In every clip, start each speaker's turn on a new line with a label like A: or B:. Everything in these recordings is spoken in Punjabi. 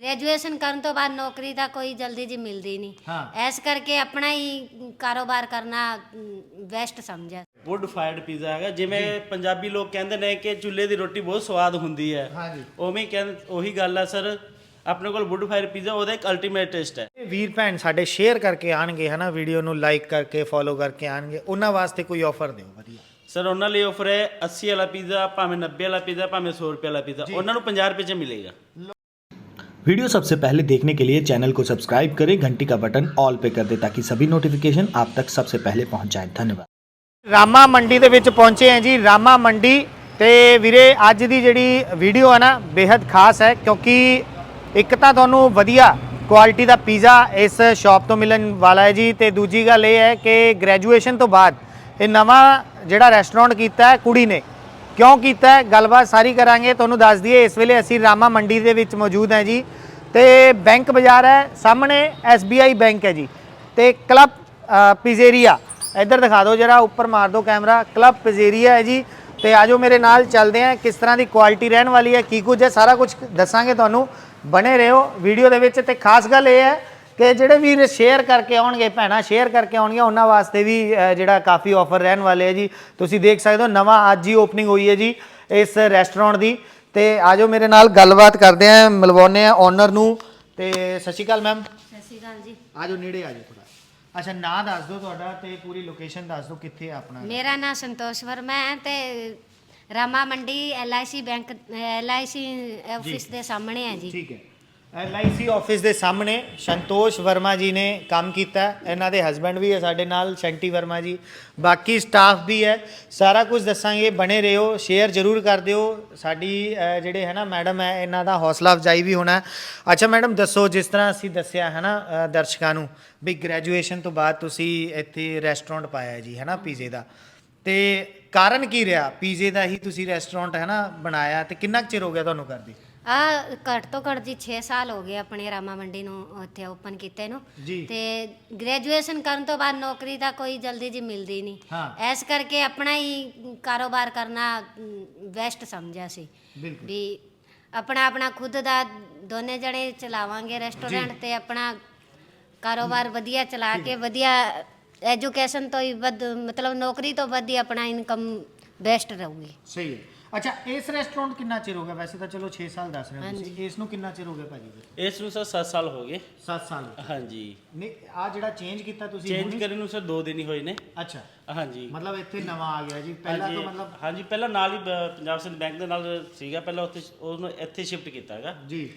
A: ਗ੍ਰੈਜੂਏਸ਼ਨ ਕਰਨ ਤੋਂ ਬਾਅਦ ਨੌਕਰੀ ਤਾਂ ਕੋਈ ਜਲਦੀ ਜੀ ਮਿਲਦੀ ਨਹੀਂ।
B: ਹਾਂ।
A: ਇਸ ਕਰਕੇ ਆਪਣਾ ਹੀ ਕਾਰੋਬਾਰ ਕਰਨਾ ਬੈਸਟ ਸਮਝਿਆ।
C: ਵੁੱਡ ਫਾਇਰਡ ਪੀਜ਼ਾ ਹੈਗਾ ਜਿਵੇਂ ਪੰਜਾਬੀ ਲੋਕ ਕਹਿੰਦੇ ਨੇ ਕਿ ਚੁੱਲ੍ਹੇ ਦੀ ਰੋਟੀ ਬਹੁਤ ਸਵਾਦ ਹੁੰਦੀ ਹੈ।
B: ਹਾਂਜੀ।
C: ਉਵੇਂ ਹੀ ਕਹਿੰਦੇ ਉਹੀ ਗੱਲ ਹੈ ਸਰ ਆਪਣੇ ਕੋਲ ਵੁੱਡ ਫਾਇਰ ਪੀਜ਼ਾ ਉਹਦਾ ਇੱਕ ਅਲਟੀਮੇਟ ਟੇਸਟ ਹੈ।
B: ਇਹ ਵੀਰ ਭੈਣ ਸਾਡੇ ਸ਼ੇਅਰ ਕਰਕੇ ਆਣਗੇ ਹਨਾ ਵੀਡੀਓ ਨੂੰ ਲਾਈਕ ਕਰਕੇ ਫੋਲੋ ਕਰਕੇ ਆਣਗੇ ਉਹਨਾਂ ਵਾਸਤੇ ਕੋਈ ਆਫਰ ਦਿਓ ਵਧੀਆ।
C: ਸਰ ਉਹਨਾਂ ਲਈ ਆਫਰ ਹੈ 80 ਵਾਲਾ ਪੀਜ਼ਾ ਭਾਵੇਂ 90 ਵਾਲਾ ਪੀਜ਼ਾ ਭਾਵੇਂ 100 ਰੁਪਏ ਵਾਲਾ ਪੀਜ਼ਾ ਉਹਨਾਂ ਨੂੰ 50 ਰੁਪਏ 'ਚ ਮਿਲੇਗਾ।
D: वीडियो सबसे पहले देखने के लिए चैनल को सब्सक्राइब करें, घंटी का बटन ऑल पे कर दें ताकि सभी नोटिफिकेशन आप तक सबसे पहले पहुंच जाए। ਧੰਨਵਾਦ
B: ਰਾਮਾ ਮੰਡੀ ਦੇ ਵਿੱਚ ਪਹੁੰਚੇ ਹਾਂ ਜੀ ਰਾਮਾ ਮੰਡੀ ਤੇ ਵੀਰੇ ਅੱਜ ਦੀ ਜਿਹੜੀ ਵੀਡੀਓ ਹੈ ਨਾ ਬੇहद ਖਾਸ ਹੈ ਕਿਉਂਕਿ ਇੱਕ ਤਾਂ ਤੁਹਾਨੂੰ ਵਧੀਆ ਕੁਆਲਿਟੀ ਦਾ ਪੀਜ਼ਾ ਇਸ ਸ਼ਾਪ ਤੋਂ ਮਿਲਣ ਵਾਲਾ ਹੈ ਜੀ ਤੇ ਦੂਜੀ ਗੱਲ ਇਹ ਹੈ ਕਿ ਗ੍ਰੈਜੂਏਸ਼ਨ ਤੋਂ ਬਾਅਦ ਇਹ ਨਵਾਂ ਜਿਹੜਾ ਰੈਸਟੋਰੈਂਟ ਕੀਤਾ ਹੈ ਕੁੜੀ ਨੇ ਕਿਉਂ ਕੀਤਾ ਹੈ? ਗੱਲਬਾਤ ਸਾਰੀ ਕਰਾਂਗੇ। ਤੁਹਾਨੂੰ ਦੱਸ ਦਈਏ ਇਸ ਵੇਲੇ ਅਸੀਂ ਰਾਮਾ ਮੰਡੀ ਦੇ ਵਿੱਚ ਮੌਜੂਦ ਹਾਂ ਜੀ। ਤੇ ਬੈਂਕ ਬਾਜ਼ਾਰ ਹੈ ਸਾਹਮਣੇ SBI ਬੈਂਕ ਹੈ ਜੀ। ਤੇ ਕਲੱਬ ਅ, ਪਿਜ਼ੇਰੀਆ। ਇੱਧਰ ਦਿਖਾ ਦਿਓ ਜਰਾ ਉੱਪਰ ਮਾਰ ਦਿਓ ਕੈਮਰਾ। ਕਲੱਬ ਪਿਜ਼ੇਰੀਆ ਹੈ ਜੀ। ਤੇ ਆਜੋ ਮੇਰੇ ਨਾਲ ਚੱਲਦੇ ਹਾਂ। ਕਿਸ ਤਰ੍ਹਾਂ ਦੀ ਕੁਆਲਿਟੀ ਰਹਿਣ ਵਾਲੀ ਹੈ ਕੀ ਕੁਝ ਹੈ ਸਾਰਾ ਕੁਝ ਦੱਸਾਂਗੇ ਤੁਹਾਨੂੰ। ਬਣੇ ਰਹੋ ਵੀਡੀਓ ਦੇ ਵਿੱਚ। ਤੇ ਖਾਸ ਗੱਲ ਇਹ ਹੈ ਕਿ ਜਿਹੜੇ ਵੀਰ ਸ਼ੇਅਰ ਕਰਕੇ ਆਉਣਗੇ ਭੈਣਾਂ ਸ਼ੇਅਰ ਕਰਕੇ ਆਉਣਗੀਆਂ ਉਹਨਾਂ ਵਾਸਤੇ ਵੀ ਜਿਹੜਾ ਕਾਫੀ ਆਫਰ ਰਹਿਣ ਵਾਲੇ ਹੈ ਜੀ। ਤੁਸੀਂ ਦੇਖ ਸਕਦੇ ਹੋ ਨਵਾਂ ਅੱਜ ਹੀ ਓਪਨਿੰਗ ਹੋਈ ਹੈ ਜੀ ਇਸ ਰੈਸਟੋਰੈਂਟ ਦੀ। ਤੇ ਆਜੋ ਮੇਰੇ ਨਾਲ ਗੱਲਬਾਤ ਕਰਦੇ ਆਂ ਮਿਲਵਾਉਂਦੇ ਆ ਓਨਰ ਨੂੰ। ਤੇ ਸਤਿ ਸ਼੍ਰੀ ਅਕਾਲ ਮੈਮ
A: ਸਤਿ ਸ਼੍ਰੀ ਅਕਾਲ ਜੀ।
B: ਆਜੋ ਨੇੜੇ ਆਜੋ ਥੋੜਾ ਅੱਛਾ ਨਾਂ ਦੱਸ ਦਿਓ ਤੁਹਾਡਾ ਤੇ ਪੂਰੀ ਲੋਕੇਸ਼ਨ ਦੱਸ ਦਿਓ ਕਿੱਥੇ ਆ ਆਪਣਾ।
A: ਮੇਰਾ ਨਾਮ ਸੰਤੋਸ਼ ਵਰਮਾ ਹੈ ਤੇ Rama Mandi LIC bank LIC office ਦੇ ਸਾਹਮਣੇ ਹੈ ਜੀ।
B: ਠੀਕ ਹੈ। ਐਲਆਈਸੀ ਆਫਿਸ ਦੇ ਸਾਹਮਣੇ ਸੰਤੋਸ਼ ਵਰਮਾ ਜੀ ਨੇ ਕੰਮ ਕੀਤਾ। ਇਹਨਾਂ ਦੇ ਹਸਬੰਡ ਵੀ ਹੈ ਸਾਡੇ ਨਾਲ, ਸ਼ੰਟੀ ਵਰਮਾ ਜੀ। ਬਾਕੀ ਸਟਾਫ ਵੀ ਹੈ। ਸਾਰਾ ਕੁਝ ਦੱਸਾਂਗੇ, ਬਣੇ ਰਹੋ ਸ਼ੇਅਰ ਜ਼ਰੂਰ ਕਰ ਦਿਓ। ਸਾਡੀ ਜਿਹੜੇ ਹੈ ਨਾ ਮੈਡਮ ਹੈ, ਇਹਨਾਂ ਦਾ ਹੌਸਲਾ ਅਫਜ਼ਾਈ ਵੀ ਹੋਣਾ। ਅੱਛਾ ਮੈਡਮ ਦੱਸੋ, ਜਿਸ ਤਰ੍ਹਾਂ ਅਸੀਂ ਦੱਸਿਆ ਹੈ ਨਾ ਦਰਸ਼ਕਾਂ ਨੂੰ ਵੀ ਗ੍ਰੈਜੂਏਸ਼ਨ ਤੋਂ ਬਾਅਦ ਤੁਸੀਂ ਇੱਥੇ ਰੈਸਟੋਰੈਂਟ ਪਾਇਆ ਜੀ, ਹੈ ਨਾ ਪੀਜ਼ੇ ਦਾ। ਤੇ ਕਾਰਨ ਕੀ ਰਿਹਾ? ਪੀਜ਼ੇ ਦਾ ਹੀ ਤੁਸੀਂ ਰੈਸਟੋਰੈਂਟ ਹੈ ਨਾ, ਬਣਾਇਆ। ਤੇ ਕਿੰਨਾ ਕੁ ਚਿਰ ਹੋ ਗਿਆ ਤੁਹਾਨੂੰ ਕਰਦੀ
A: ਆ ਘੱਟ ਤੋਂ ਘੱਟ ਜੀ 6 ਸਾਲ ਹੋ ਗਏ ਆਪਣੇ ਰਾਮਾ ਮੰਡੀ ਨੂੰ ਉੱਥੇ ਓਪਨ ਕੀਤੇ ਨੂੰ।
B: ਜੀ।
A: ਤੇ ਗ੍ਰੈਜੂਏਸ਼ਨ ਕਰਨ ਤੋਂ ਬਾਅਦ ਨੌਕਰੀ ਤਾਂ ਕੋਈ ਜਲਦੀ ਜੀ ਮਿਲਦੀ ਨਹੀਂ। ਇਸ ਕਰਕੇ ਆਪਣਾ ਹੀ ਕਾਰੋਬਾਰ ਕਰਨਾ ਬੈਸਟ ਸਮਝਿਆ ਸੀ। ਵੀ ਆਪਣਾ ਆਪਣਾ ਖੁਦ ਦਾ ਦੋਨੇ ਜਣੇ ਚਲਾਵਾਂਗੇ ਰੈਸਟੋਰੈਂਟ ਤੇ ਆਪਣਾ ਕਾਰੋਬਾਰ ਵਧੀਆ ਚਲਾ ਕੇ ਵਧੀਆ ਐਜੂਕੇਸ਼ਨ ਤੋਂ ਹੀ ਵੱਧ ਮਤਲਬ ਨੌਕਰੀ ਤੋਂ ਵੱਧ ਹੀ ਆਪਣਾ ਇਨਕਮ ਬੈਸਟ ਰਹੂਗੀ।
B: ਸਹੀ ਹੈ। ਅੱਛਾ ਇਸ ਰੈਸਟੋਰੈਂਟ ਕਿੰਨਾ ਚਿਰ ਹੋ ਗਿਆ? ਵੈਸੇ ਤਾਂ ਚਲੋ 6 ਸਾਲ ਦੱਸ ਰਹੇ ਹੋ ਤੁਸੀਂ। ਇਸ ਨੂੰ ਕਿੰਨਾ ਚਿਰ ਹੋ ਗਿਆ ਭਾਜੀ?
C: ਇਸ ਨੂੰ ਸਰ 7 ਸਾਲ ਹੋ ਗਏ।
B: 7 ਸਾਲ
C: ਹਾਂਜੀ।
B: ਨਹੀਂ ਆ ਜਿਹੜਾ ਚੇਂਜ ਕੀਤਾ ਤੁਸੀਂ
C: ਚੇਂਜ
B: ਹੁਣੀ?
C: ਕਰੇ ਨੂੰ ਸਰ 2 ਦਿਨ ਹੀ ਹੋਏ ਨੇ।
B: ਅੱਛਾ।
C: ਹਾਂਜੀ।
B: ਮਤਲਬ ਇੱਥੇ ਨਵਾਂ ਆ ਗਿਆ ਜੀ। ਪਹਿਲਾਂ
C: ਹਾਂਜੀ।
B: ਤਾਂ ਮਤਲਬ
C: ਹਾਂਜੀ ਪਹਿਲਾਂ ਨਾਲ ਹੀ ਬ- ਪੰਜਾਬ ਸਿੰਧ ਬੈਂਕ ਦੇ ਨਾਲ ਸੀਗਾ। ਪਹਿਲਾਂ ਉੱਥੇ ਉਹਨੂੰ ਇੱਥੇ ਸ਼ਿਫਟ ਕੀਤਾ ਹੈਗਾ।
B: ਜੀ।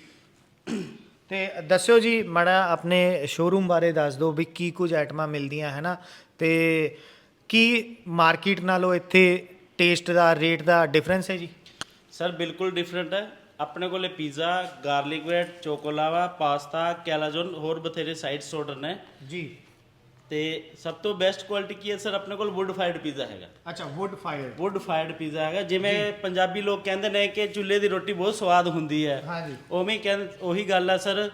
B: ਤੇ ਦੱਸਿਓ ਜੀ ਮਾੜਾ ਆਪਣੇ ਸ਼ੋਰੂਮ ਬਾਰੇ ਦੱਸ ਦਿਓ ਵੀ ਕੀ ਕੁਝ ਆਈਟਮਾਂ ਮਿਲਦੀਆਂ ਹੈ ਨਾ? ਤੇ ਕੀ ਮਾਰਕੀਟ ਨਾਲੋਂ ਇੱਥੇ ਟੇਸਟ ਦਾ ਰੇਟ ਦਾ ਡਿਫਰੈਂਸ ਹੈ ਜੀ?
C: ਸਰ ਬਿਲਕੁਲ ਡਿਫਰੈਂਟ ਹੈ। ਆਪਣੇ ਕੋਲੇ pizza garlic bread choco lava pasta calzone ਹੋਰ ਬਥੇਰੇ ਸਾਈਡਸ ਆਰਡਰ ਨੇ।
B: ਜੀ।
C: ਤੇ ਸਭ ਤੋਂ ਬੈਸਟ ਕੁਆਲਿਟੀ ਕੀ ਹੈ? ਸਰ ਆਪਣੇ ਕੋਲ ਵੁੱਡ ਫਾਇਰਡ ਪੀਜ਼ਾ ਹੈਗਾ।
B: ਅੱਛਾ wood fire
C: wood fired pizza ਹੈਗਾ। ਜਿਵੇਂ ਪੰਜਾਬੀ ਲੋਕ ਕਹਿੰਦੇ ਨੇ ਕਿ ਚੁੱਲ੍ਹੇ ਦੀ ਰੋਟੀ ਬਹੁਤ ਸਵਾਦ ਹੁੰਦੀ ਹੈ।
B: ਹਾਂਜੀ।
C: ਉਵੇਂ ਹੀ ਕਹਿੰਦੇ ਉਹੀ ਗੱਲ ਹੈ ਸਰ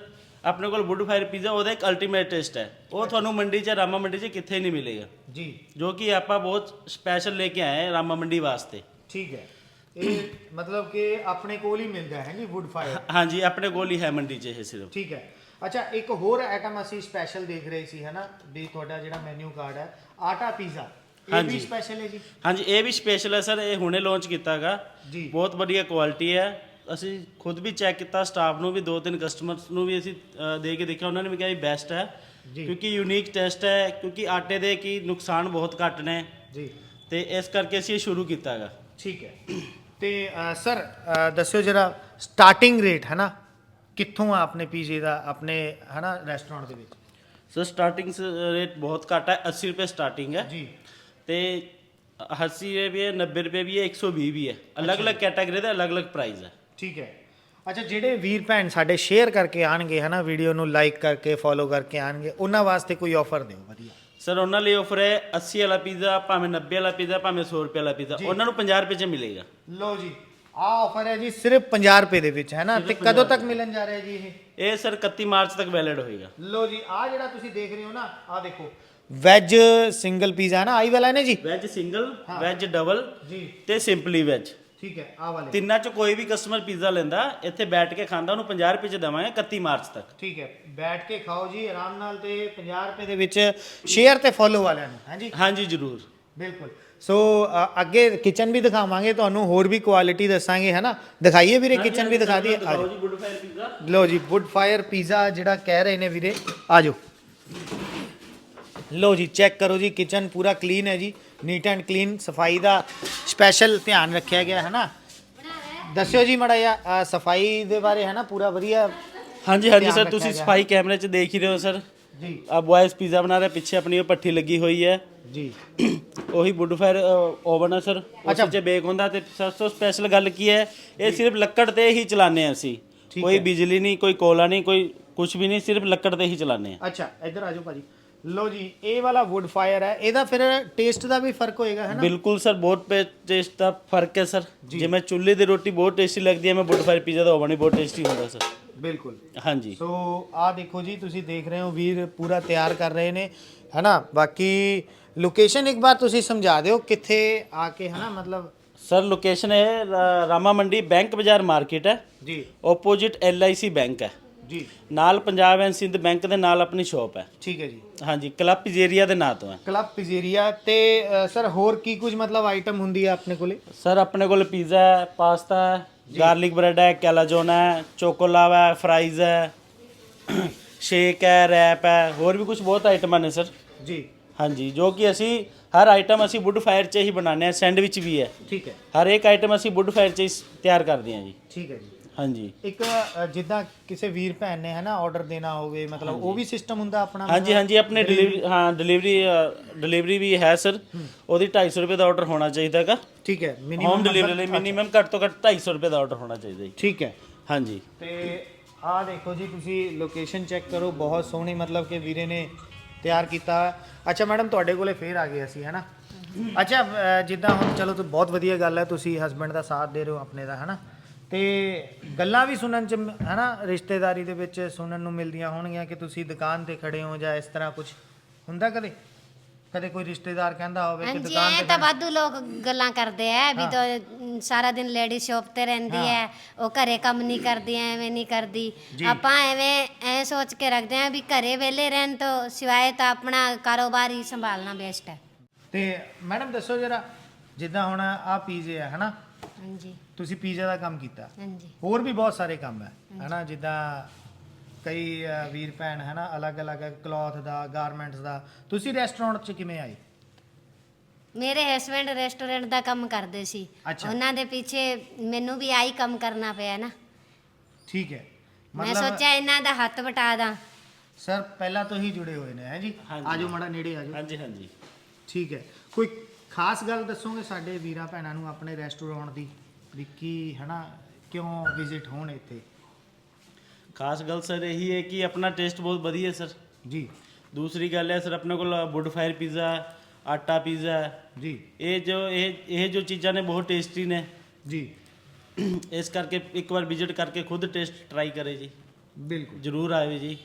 C: ਆਪਣੇ ਕੋਲ ਵੁੱਡ ਫਾਇਰ ਪੀਜ਼ਾ ਉਹਦਾ ਇੱਕ ਅਲਟੀਮੇਟ ਟੇਸਟ ਹੈ। ਉਹ ਤੁਹਾਨੂੰ ਮੰਡੀ 'ਚ ਰਾਮਾ ਮੰਡੀ 'ਚ ਕਿੱਥੇ ਨਹੀਂ ਮਿਲੇਗਾ।
B: ਜੀ।
C: ਜੋ ਕਿ ਆਪਾਂ ਬਹੁਤ ਸਪੈਸ਼ਲ ਲੈ ਕੇ ਆਏ ਹਾਂ ਰਾਮਾ ਮੰਡੀ ਵਾਸਤੇ।
B: ਠੀਕ ਹੈ। ਇਹ ਮਤਲਬ ਕਿ ਆਪਣੇ ਕੋਲ ਹੀ ਮਿਲਦਾ ਹੈ ਜੀ ਵੁੱਡ ਫਾਇਰ
C: ਹਾਂਜੀ ਆਪਣੇ ਕੋਲ ਹੀ ਹੈ ਮੰਡੀ 'ਚ ਇਹ ਸਿਰਫ।
B: ਠੀਕ ਹੈ। ਅੱਛਾ ਇੱਕ ਹੋਰ ਆਈਟਮ ਅਸੀਂ ਸਪੈਸ਼ਲ ਦੇਖ ਰਹੇ ਸੀ ਹਨਾ? ਵੀ ਤੁਹਾਡਾ ਜਿਹੜਾ ਮੈਨੂ ਕਾਰਡ ਹੈ ਆਟਾ ਪੀਜ਼ਾ ਇਹ ਵੀ
C: ਹਾਂਜੀ।
B: ਸਪੈਸ਼ਲ ਹੈ ਜੀ?
C: ਹਾਂਜੀ ਇਹ ਵੀ ਸਪੈਸ਼ਲ ਹੈ ਸਰ ਇਹ ਹੁਣੇ ਲਾਂਚ ਕੀਤਾ ਹੈਗਾ
B: ਜੀ।
C: ਬਹੁਤ ਵਧੀਆ ਕੁਆਲਿਟੀ ਹੈ। ਅਸੀਂ ਖੁਦ ਵੀ ਚੈੱਕ ਕੀਤਾ ਸਟਾਫ ਨੂੰ ਵੀ ਦੋ ਤਿੰਨ ਕਸਟਮਰਸ ਨੂੰ ਵੀ ਅਸੀਂ ਅ, ਦੇ ਕੇ ਦੇਖਿਆ। ਉਹਨਾਂ ਨੇ ਵੀ ਕਿਹਾ ਵੀ ਬੈਸਟ ਹੈ।
B: ਜੀ।
C: ਕਿਉਂਕਿ ਯੂਨੀਕ ਟੈਸਟ ਹੈ ਕਿਉਂਕਿ ਆਟੇ ਦੇ ਕੀ ਨੁਕਸਾਨ ਬਹੁਤ ਘੱਟ ਨੇ।
B: ਜੀ।
C: ਤੇ ਇਸ ਕਰਕੇ ਅਸੀਂ ਇਹ ਸ਼ੁਰੂ ਕੀਤਾ ਹੈਗਾ।
B: ਠੀਕ ਹੈ। ਤੇ ਅ, ਸਰ ਅ, ਦੱਸਿਓ ਜਰਾ ਸਟਾਰਟਿੰਗ ਰੇਟ ਹੈ ਨਾ? ਕਿੱਥੋਂ ਆ ਆਪਣੇ ਪੀਜ਼ੇ ਦਾ ਆਪਣੇ ਹੈ ਨਾ ਰੈਸਟੋਰੈਂਟ ਦੇ ਵਿੱਚ?
C: ਸਰ ਸਟਾਰਟਿੰਗ ਰੇਟ ਬਹੁਤ ਘੱਟ ਹੈ। 80 ਰੁਪਏ ਸਟਾਰਟਿੰਗ ਹੈ।
B: ਜੀ।
C: ਤੇ 80 ਰੁਪਏ ਵੀ ਹੈ 90 ਰੁਪਏ ਵੀ ਹੈ 120 ਵੀ ਹੈ। ਅਲੱਗ-ਅਲੱਗ ਕੈਟਾਗਰੀ ਦੇ ਅਲੱਗ-ਅਲੱਗ ਪ੍ਰਾਈਸ ਹੈ।
B: ਠੀਕ ਹੈ। ਅੱਛਾ ਜਿਹੜੇ ਵੀਰ ਭੈਣ ਸਾਡੇ ਸ਼ੇਅਰ ਕਰਕੇ ਆਣਗੇ ਹੈ ਨਾ ਵੀਡੀਓ ਨੂੰ ਲਾਈਕ ਕਰਕੇ ਫੋਲੋ ਕਰਕੇ ਆਣਗੇ ਉਹਨਾਂ ਵਾਸਤੇ ਕੋਈ ਆਫਰ ਦਿਓ ਵਧੀਆ।
C: ਸਰ ਉਹਨਾਂ ਲਈ ਆਫਰ ਹੈ 80 ਵਾਲਾ ਪੀਜ਼ਾ ਭਾਵੇਂ 90 ਵਾਲਾ ਪੀਜ਼ਾ ਭਾਵੇਂ 100 ਰੁਪਏ ਵਾਲਾ ਪੀਜ਼ਾ ਉਹਨਾਂ ਨੂੰ 50 ਰੁਪਏ 'ਚ ਮਿਲੇਗਾ।
B: ਲਓ ਜੀ ਆ ਆਫਰ ਹੈ ਜੀ ਸਿਰਫ 50 ਰੁਪਏ ਦੇ ਵਿੱਚ ਹੈ ਨਾ ਤੇ ਕਦੋਂ ਤੱਕ ਮਿਲਣ ਜਾ ਰਿਹਾ ਜੀ ਇਹ?
C: ਇਹ ਸਰ 31 ਮਾਰਚ ਤੱਕ ਵੈਲਿਡ ਹੋਏਗਾ।
B: ਲੋ ਜੀ ਆ ਜਿਹੜਾ ਤੁਸੀਂ ਦੇਖ ਰਹੇ ਹੋ ਨਾ ਆ ਦੇਖੋ। ਵੈਜ ਸਿੰਗਲ ਪੀਜ਼ਾ ਨਾ ਆਈ ਵਾਲਾ ਨੇ ਜੀ?
C: ਵੈਜ ਸਿੰਗਲ ਵੈਜ ਡਬਲ
B: ਜੀ।
C: ਤੇ ਸਿੰਪਲੀ ਵੈਜ
B: ਠੀਕ ਹੈ ਆ ਵਾਲੇ।
C: ਤਿੰਨਾਂ ਚ ਕੋਈ ਵੀ ਕਸਟਮਰ ਪੀਜ਼ਾ ਲੈਂਦਾ ਇੱਥੇ ਬੈਠ ਕੇ ਖਾਂਦਾ ਉਹਨੂੰ 50 ਰੁਪਏ ਚ ਦੇਵਾਂਗੇ 31 ਮਾਰਚ ਤੱਕ।
B: ਠੀਕ ਹੈ ਬੈਠ ਕੇ ਖਾਓ ਜੀ ਆਰਾਮ ਨਾਲ ਤੇ 50 ਰੁਪਏ ਦੇ ਵਿੱਚ ਸ਼ੇਅਰ ਤੇ ਫੋਲੋ ਵਾਲਿਆਂ ਨੂੰ ਹਾਂਜੀ?
C: ਹਾਂਜੀ ਜ਼ਰੂਰ।
B: ਬਿਲਕੁਲ। ਸੋ ਅੱਗੇ ਕਿਚਨ ਵੀ ਦਿਖਾਵਾਂਗੇ ਤੁਹਾਨੂੰ ਹੋਰ ਵੀ ਕੁਆਲਿਟੀ ਦੱਸਾਂਗੇ ਹੈ ਨਾ ਦਿਖਾਈਏ ਵੀਰੇ ਕਿਚਨ ਵੀ ਦਿਖਾ ਦਈਏ। ਆ ਜਾਓ।
C: ਜੀ ਗੁੱਡ ਫਾਇਰ ਪੀਜ਼ਾ
B: ਲਓ ਜੀ ਵੁੱਡ ਫਾਇਰ ਪੀਜ਼ਾ ਜਿਹੜਾ ਕਹਿ ਰਹੇ ਨੇ ਵੀਰੇ ਆ ਜਾਓ ਲਓ ਜੀ ਚੈੱਕ ਕਰੋ ਜੀ ਕਿਚਨ ਪੂਰਾ ਕਲੀਨ ਹੈ ਜੀ। ਨੀਟ ਐਂਡ ਕਲੀਨ ਸਫ਼ਾਈ ਦਾ ਸਪੈਸ਼ਲ ਧਿਆਨ ਰੱਖਿਆ ਗਿਆ ਹੈ ਨਾ? ਦੱਸਿਓ ਜੀ ਮੜਾ ਜਿਹਾ ਸਫ਼ਾਈ ਦੇ ਬਾਰੇ ਹੈ ਨਾ? ਪੂਰਾ ਵਧੀਆ
C: ਹਾਂਜੀ ਹਾਂਜੀ ਸਰ ਤੁਸੀਂ। ਸਫ਼ਾਈ ਕੈਮਰੇ ਚ ਦੇਖ ਹੀ ਰਹੇ ਹੋ ਸਰ।
B: ਜੀ।
C: ਆ ਬॉयਜ਼ ਪੀਜ਼ਾ ਬਣਾ ਰਿਹਾ ਪਿੱਛੇ ਆਪਣੀ ਉਹ ਪੱਠੀ ਲੱਗੀ ਹੋਈ ਹੈ।
B: ਜੀ।
C: ਉਹੀ ਵੁੱਡ ਫਾਇਰ ਓਵਨ ਹੈ ਸਰ। ਉਸ ਚ ਬੇਕ ਹੁੰਦਾ ਤੇ ਸਭ ਤੋਂ ਸਪੈਸ਼ਲ ਗੱਲ ਕੀ ਹੈ ਇਹ ਸਿਰਫ ਲੱਕੜ ਤੇ ਹੀ ਚਲਾਉਂਦੇ ਹਾਂ ਅਸੀਂ। ਕੋਈ। ਬਿਜਲੀ ਨਹੀਂ ਕੋਈ ਕੋਲਾ ਨਹੀਂ ਕੋਈ ਕੁਝ ਵੀ ਨਹੀਂ ਸਿਰਫ ਲੱਕੜ ਤੇ ਹੀ ਚਲਾਉਂਦੇ ਹਾਂ।
B: ਅੱਛਾ ਇੱਧਰ ਆ ਜਾਓ ਭਾਜੀ। ਲਓ ਜੀ ਇਹ ਵਾਲਾ ਵੁੱਡ ਫਾਇਰ ਹੈ। ਇਹਦਾ ਫਿਰ ਟੇਸਟ ਦਾ ਵੀ ਫ਼ਰਕ ਹੋਏਗਾ ਹੈ ਨਾ?
C: ਬਿਲਕੁਲ ਸਰ ਬਹੁਤ ਟੇਸਟ ਦਾ ਫ਼ਰਕ ਹੈ ਸਰ। ਜਿਵੇਂ ਚੁੱਲ੍ਹੇ ਦੀ ਰੋਟੀ ਬਹੁਤ ਟੇਸਟੀ ਲੱਗਦੀ ਹੈ ਮੈਂ ਵੁੱਡ ਫਾਇਰ ਪੀਜ਼ਾ ਦਾ ਓਵਨ ਹੀ ਬਹੁਤ ਟੇਸਟੀ ਹੁੰਦਾ ਸਰ।
B: ਬਿਲਕੁਲ।
C: ਹਾਂਜੀ।
B: ਸੋ ਆ ਦੇਖੋ ਜੀ ਤੁਸੀਂ ਦੇਖ ਰਹੇ ਹੋ ਵੀਰ ਪੂਰਾ ਤਿਆਰ ਕਰ ਰਹੇ ਨੇ ਹੈਨਾ ਬਾਕੀ ਲੋਕੇਸ਼ਨ ਇੱਕ ਵਾਰ ਤੁਸੀਂ ਸਮਝਾ ਦਿਓ ਕਿੱਥੇ ਆ ਕੇ ਹੈਨਾ ਮਤਲਬ
C: ਸਰ ਲੋਕੇਸ਼ਨ ਹੈ ਰਾਮਾ ਮੰਡੀ ਬੈਂਕ ਬਾਜ਼ਾਰ ਮਾਰਕੀਟ ਹੈ।
B: ਜੀ।
C: ਆਪੋਜ਼ਿਟ ਐਲਆਈਸੀ ਬੈਂਕ ਹੈ।
B: ਜੀ।
C: ਨਾਲ ਪੰਜਾਬ ਐਂਡ ਸਿੰਧ ਬੈਂਕ ਦੇ ਨਾਲ ਆਪਣੀ ਸ਼ਾਪ ਹੈ।
B: ਠੀਕ ਹੈ ਜੀ।
C: ਹਾਂਜੀ ਕਲੱਬ ਪਿਜ਼ੇਰੀਆ ਦੇ ਨਾਂ ਤੋਂ ਹੈ।
B: ਕਲੱਬ ਪਿਜ਼ੇਰੀਆ ਤੇ ਸਰ ਹੋਰ ਕੀ ਕੁਝ ਮਤਲਬ ਆਈਟਮ ਹੁੰਦੀ ਹੈ ਆਪਣੇ ਕੋਲੇ?
C: ਸਰ ਆਪਣੇ ਕੋਲ ਪੀਜ਼ਾ ਹੈ ਪਾਸਤਾ ਹੈ ਗਾਰਲਿਕ ਬ੍ਰੈਡ ਹੈ ਕੈਲਾਜੋਨ ਹੈ ਚੋਕੋਲਾਵਾ ਹੈ ਫਰਾਈਜ਼ ਹੈ ਸ਼ੇਕ ਹੈ ਰੈਪ ਹੈ ਹੋਰ ਵੀ ਕੁਝ ਬਹੁਤ ਆਈਟਮਾਂ ਨੇ ਸਰ।
B: ਜੀ।
C: ਹਾਂਜੀ ਜੋ ਕਿ ਅਸੀਂ ਹਰ ਆਈਟਮ ਅਸੀਂ ਵੁੱਡ ਫਾਇਰ 'ਚ ਹੀ ਬਣਾਉਂਦੇ ਹਾਂ ਸੈਂਡਵਿਚ ਵੀ ਹੈ।
B: ਠੀਕ ਹੈ।
C: ਹਰ ਇੱਕ ਆਈਟਮ ਅਸੀਂ ਵੁੱਡ ਫਾਇਰ 'ਚ ਹੀ ਤਿਆਰ ਕਰਦੇ ਹਾਂ ਜੀ।
B: ਠੀਕ ਹੈ ਜੀ।
C: ਹਾਂਜੀ।
B: ਇੱਕ ਅ, ਜਿੱਦਾਂ ਕਿਸੇ ਵੀਰ ਭੈਣ ਨੇ ਹੈਨਾ ਆਰਡਰ ਦੇਣਾ ਹੋਵੇ ਮਤਲਬ ਉਹ ਵੀ ਸਿਸਟਮ ਹੁੰਦਾ ਆਪਣਾ?
C: ਹਾਂਜੀ ਹਾਂਜੀ ਆਪਣੇ ਡਿਲੀਵਰੀ ਹਾਂ ਡਿਲੀਵਰੀ ਡਿਲੀਵਰੀ ਵੀ ਹੈ ਸਰ ਉਹਦੀ 250 ਰੁਪਏ ਦਾ ਆਰਡਰ ਹੋਣਾ ਚਾਹੀਦਾ ਹੈਗਾ।
B: ਠੀਕ ਹੈ
C: ਹੋਮ
B: ਮਿਨੀਮਮ
C: ਡਿਲੀਵਰੀ ਲਈ ਮਿਨੀਮਮ ਘੱਟ ਤੋਂ ਘੱਟ 250 ਰੁਪਏ ਦਾ ਆਰਡਰ ਹੋਣਾ ਚਾਹੀਦਾ ਜੀ।
B: ਠੀਕ ਹੈ।
C: ਹਾਂਜੀ।
B: ਤੇ ਆਹ ਦੇਖੋ ਜੀ ਤੁਸੀਂ ਲੋਕੇਸ਼ਨ ਚੈੱਕ ਕਰੋ ਬਹੁਤ ਸੋਹਣੀ ਮਤਲਬ ਕਿ ਵੀਰੇ ਨੇ ਤਿਆਰ ਕੀਤਾ। ਅੱਛਾ ਮੈਡਮ ਤੁਹਾਡੇ ਕੋਲੇ ਫੇਰ ਆ ਗਏ ਅਸੀਂ ਹੈਨਾ? ਅੱਛਾ ਅਹ ਜਿੱਦਾਂ ਹੁਣ ਚਲੋ ਤਾਂ ਬਹੁਤ ਵਧੀਆ ਗੱਲ ਹੈ ਤੁਸੀਂ ਹਸਬੰਡ ਦਾ ਸਾਥ ਦੇ ਰਹੇ ਹੋ ਆਪਣੇ ਦਾ ਹੈਨਾ? ਤੇ ਗੱਲਾਂ ਵੀ ਸੁਣਨ ਚ ਹੈਨਾ ਰਿਸ਼ਤੇਦਾਰੀ ਦੇ ਵਿੱਚ ਸੁਣਨ ਨੂੰ ਮਿਲਦੀਆਂ ਹੋਣਗੀਆਂ ਕਿ ਤੁਸੀਂ ਦੁਕਾਨ ਤੇ ਖੜੇ ਹੋ ਜਾਂ ਇਸ ਤਰ੍ਹਾਂ ਕੁਝ ਹੁੰਦਾ ਕਦੇ? ਕਦੇ ਕੋਈ ਰਿਸ਼ਤੇਦਾਰ ਕਹਿੰਦਾ ਹੋਵੇ ਕਿ
A: ਹਾਂਜੀ
B: ਦੁਕਾਨ
A: ਐ
B: ਤੇ
A: ਤਾਂ ਵਾਧੂ ਲੋਕ ਗੱਲਾਂ ਕਰਦੇ ਆ ਵੀ ਤਾਂ ਅਮ, ਸਾਰਾ ਦਿਨ ਲੇਡੀ ਸ਼ਾਪ ਤੇ ਰਹਿੰਦੀ ਹੈ। ਉਹ ਘਰੇ ਕੰਮ ਨਹੀਂ ਕਰਦੀ ਐਵੇਂ ਨਹੀਂ ਕਰਦੀ। ਆਪਾਂ ਐਵੇਂ ਐ ਸੋਚ ਕੇ ਰੱਖਦੇ ਆ ਵੀ ਘਰੇ ਵਿਹਲੇ ਰਹਿਣ ਤੋਂ ਸਿਵਾਏ ਤਾਂ ਆਪਣਾ ਕਾਰੋਬਾਰ ਹੀ ਸੰਭਾਲਣਾ ਬੈਸਟ ਹੈ
B: ਤੇ ਮੈਡਮ ਦੱਸੋ ਜਰਾ ਜਿੱਦਾਂ ਹੁਣ ਆਹ ਪੀਜ਼ੇ ਆ ਹੈਨਾ?
A: ਹਾਂਜੀ।
B: ਤੁਸੀਂ ਪੀਜ਼ਾ ਦਾ ਕੰਮ ਕੀਤਾ।
A: ਹਾਂਜੀ।
B: ਹੋਰ ਵੀ ਬਹੁਤ ਸਾਰੇ ਕੰਮ ਹੈ। ਹਨਾ ਜਿੱਦਾਂ ਕਈ ਅ, ਵੀਰ ਭੈਣ ਹਨਾ ਅਲੱਗ-ਅਲੱਗ ਕਲੌਥ ਦਾ ਗਾਰਮੈਂਟਸ ਦਾ। ਤੁਸੀਂ ਰੈਸਟੋਰੈਂਟ 'ਚ ਕਿਵੇਂ ਆਏ?
A: ਮੇਰੇ ਹਸਬੰਡ ਰੈਸਟੋਰੈਂਟ ਦਾ ਕੰਮ ਕਰਦੇ ਸੀ।
B: ਅੱਛਾ।
A: ਉਹਨਾਂ ਦੇ ਪਿੱਛੇ ਮੈਨੂੰ ਵੀ ਆਹੀ ਕੰਮ ਕਰਨਾ ਪਿਆ ਨਾ।
B: ਠੀਕ ਹੈ।
A: ਮੈਂ ਸੋਚਿਆ ਇਹਨਾਂ ਦਾ ਹੱਥ ਵਟਾ ਦਾਂ।
B: ਸਰ ਪਹਿਲਾਂ ਤੋਂ ਹੀ ਜੁੜੇ ਹੋਏ ਨੇ ਹੈ ਜੀ?
C: ਹਾਂਜੀ।
B: ਆਜੋ ਮੜਾ ਨੇੜੇ ਆਜੋ।
C: ਹਾਂਜੀ ਹਾਂਜੀ।
B: ਠੀਕ ਹੈ। ਕੋਈ ਖਾਸ ਗੱਲ ਦੱਸੋਗੇ ਸਾਡੇ ਵੀਰਾਂ ਭੈਣਾਂ ਨੂੰ ਆਪਣੇ ਰੈਸਟੋਰੈਂਟ ਦੀ ਵੀ ਕੀ ਹਨਾ ਕਿਉਂ ਵਿਜ਼ਿਟ ਹੋਣ ਇੱਥੇ?
C: ਖਾਸ ਗੱਲ ਸਰ ਇਹੀ ਹੈ ਕਿ ਆਪਣਾ ਟੇਸਟ ਬਹੁਤ ਵਧੀਆ ਸਰ।
B: ਜੀ।
C: ਦੂਸਰੀ ਗੱਲ ਹੈ ਸਰ ਆਪਣੇ ਕੋਲ ਵੁੱਡ ਫਾਇਰ ਪੀਜ਼ਾ ਆਟਾ ਪੀਜ਼ਾ
B: ਜੀ।
C: ਇਹ ਜੋ ਇਹ ਇਹ ਜੋ ਚੀਜ਼ਾਂ ਨੇ ਬਹੁਤ ਟੇਸਟੀ ਨੇ।
B: ਜੀ।
C: ਇਸ ਕਰਕੇ ਇੱਕ ਵਾਰ ਵਿਜ਼ਿਟ ਕਰਕੇ ਖੁਦ ਟੇਸਟ ਟਰਾਈ ਕਰੇ ਜੀ।
B: ਬਿਲਕੁਲ।
C: ਜਰੂਰ ਆਵੇ ਜੀ।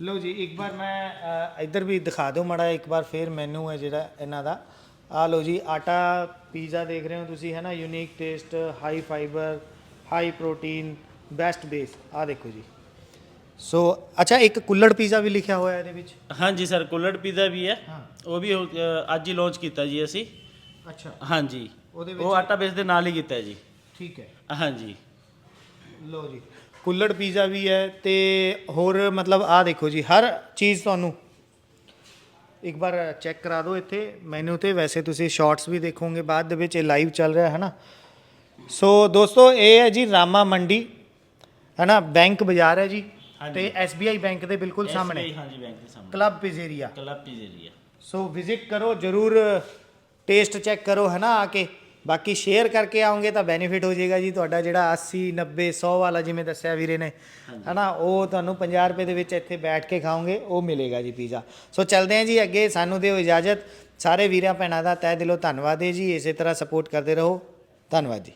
B: ਲਓ ਜੀ ਇੱਕ ਵਾਰ ਮੈਂ ਅ, ਇੱਧਰ ਵੀ ਦਿਖਾ ਦਿਓ ਮੜਾ ਇੱਕ ਵਾਰ ਫੇਰ ਮੈਨੂ ਹੈ ਜਿਹੜਾ ਇਹਨਾਂ ਦਾ। ਆ ਲਓ ਜੀ ਆਟਾ ਪੀਜ਼ਾ ਦੇਖ ਰਹੇ ਹੋ ਤੁਸੀਂ ਹੈ ਨਾ? Unique taste high fibre high protein best base ਆ ਦੇਖੋ ਜੀ। ਸੋ ਅੱਛਾ ਇੱਕ ਕੁੱਲੜ ਪੀਜ਼ਾ ਵੀ ਲਿਖਿਆ ਹੋਇਆ ਇਹਦੇ ਵਿੱਚ?
C: ਹਾਂਜੀ ਸਰ ਕੁਲੜ ਪੀਜ਼ਾ ਵੀ ਹੈ।
B: ਹਾਂ।
C: ਉਹ ਵੀ ਅ, ਅੱਜ ਹੀ ਲਾਂਚ ਕੀਤਾ ਜੀ ਅਸੀਂ।
B: ਅੱਛਾ।
C: ਹਾਂਜੀ।
B: ਉਹਦੇ
C: ਉਹ ਆਟਾ ਬੇਸ ਦੇ ਨਾਲ ਹੀ ਕੀਤਾ ਜੀ।
B: ਠੀਕ ਹੈ।
C: ਹਾਂਜੀ।
B: ਲਓ ਜੀ। ਕੁੱਲੜ ਪੀਜ਼ਾ ਵੀ ਹੈ ਤੇ ਹੋਰ ਮਤਲਬ ਆ ਦੇਖੋ ਜੀ ਹਰ ਚੀਜ਼ ਤੁਹਾਨੂੰ ਇੱਕ ਵਾਰ ਚੈੱਕ ਕਰਾ ਦਿਓ ਇੱਥੇ। ਮੈਨੂ ਤੇ ਵੈਸੇ ਤੁਸੀਂ ਸ਼ਾਰਟਸ ਵੀ ਦੇਖੋਗੇ ਬਾਅਦ ਦੇ ਵਿੱਚ ਇਹ ਲਾਈਵ ਚੱਲ ਰਿਹਾ ਹੈ ਨਾ ਸੋ ਦੋਸਤੋ ਇਹ ਹੈ ਜੀ ਰਾਮਾ ਮੰਡੀ ਹੈ ਨਾ ਬੈਂਕ ਬਾਜ਼ਾਰ ਹੈ ਜੀ। ਤੇ SBI ਬੈਂਕ ਦੇ ਬਿਲਕੁਲ ਸਾਹਮਣੇ।
C: SBI ਹਾਂਜੀ ਬੈਂਕ ਦੇ ਸਾਹਮਣੇ।
B: Club pizzeria
C: club pizzeria
B: so visit ਕਰੋ ਜਰੂਰ ਟੇਸਟ ਚੈੱਕ ਕਰੋ ਹੈ ਨਾ ਆ ਕੇ। ਬਾਕੀ ਸ਼ੇਅਰ ਕਰਕੇ ਆਓਗੇ ਤਾਂ ਬੈਨੀਫਿਟ ਹੋ ਜਾਏਗਾ ਜੀ। ਤੁਹਾਡਾ ਜਿਹੜਾ 80 90 100 ਵਾਲਾ ਜਿਵੇਂ ਦੱਸਿਆ ਵੀਰੇ ਨੇ ਹੈ ਨਾ ਉਹ ਤੁਹਾਨੂੰ 50 ਰੁਪਏ ਦੇ ਵਿੱਚ ਇੱਥੇ ਬੈਠ ਕੇ ਖਾਓਗੇ ਉਹ ਮਿਲੇਗਾ ਜੀ ਪੀਜ਼ਾ ਸੋ ਚੱਲਦੇ ਹਾਂ ਜੀ ਅੱਗੇ ਸਾਨੂੰ ਦਿਓ ਇਜਾਜ਼ਤ। ਸਾਰੇ ਵੀਰਾਂ ਭੈਣਾਂ ਦਾ ਤਹਿ ਦਿਲੋਂ ਧੰਨਵਾਦ ਹੈ ਜੀ। ਇਸੇ ਤਰ੍ਹਾਂ ਸਪੋਰਟ ਕਰਦੇ ਰਹੋ। ਧੰਨਵਾਦ ਜੀ।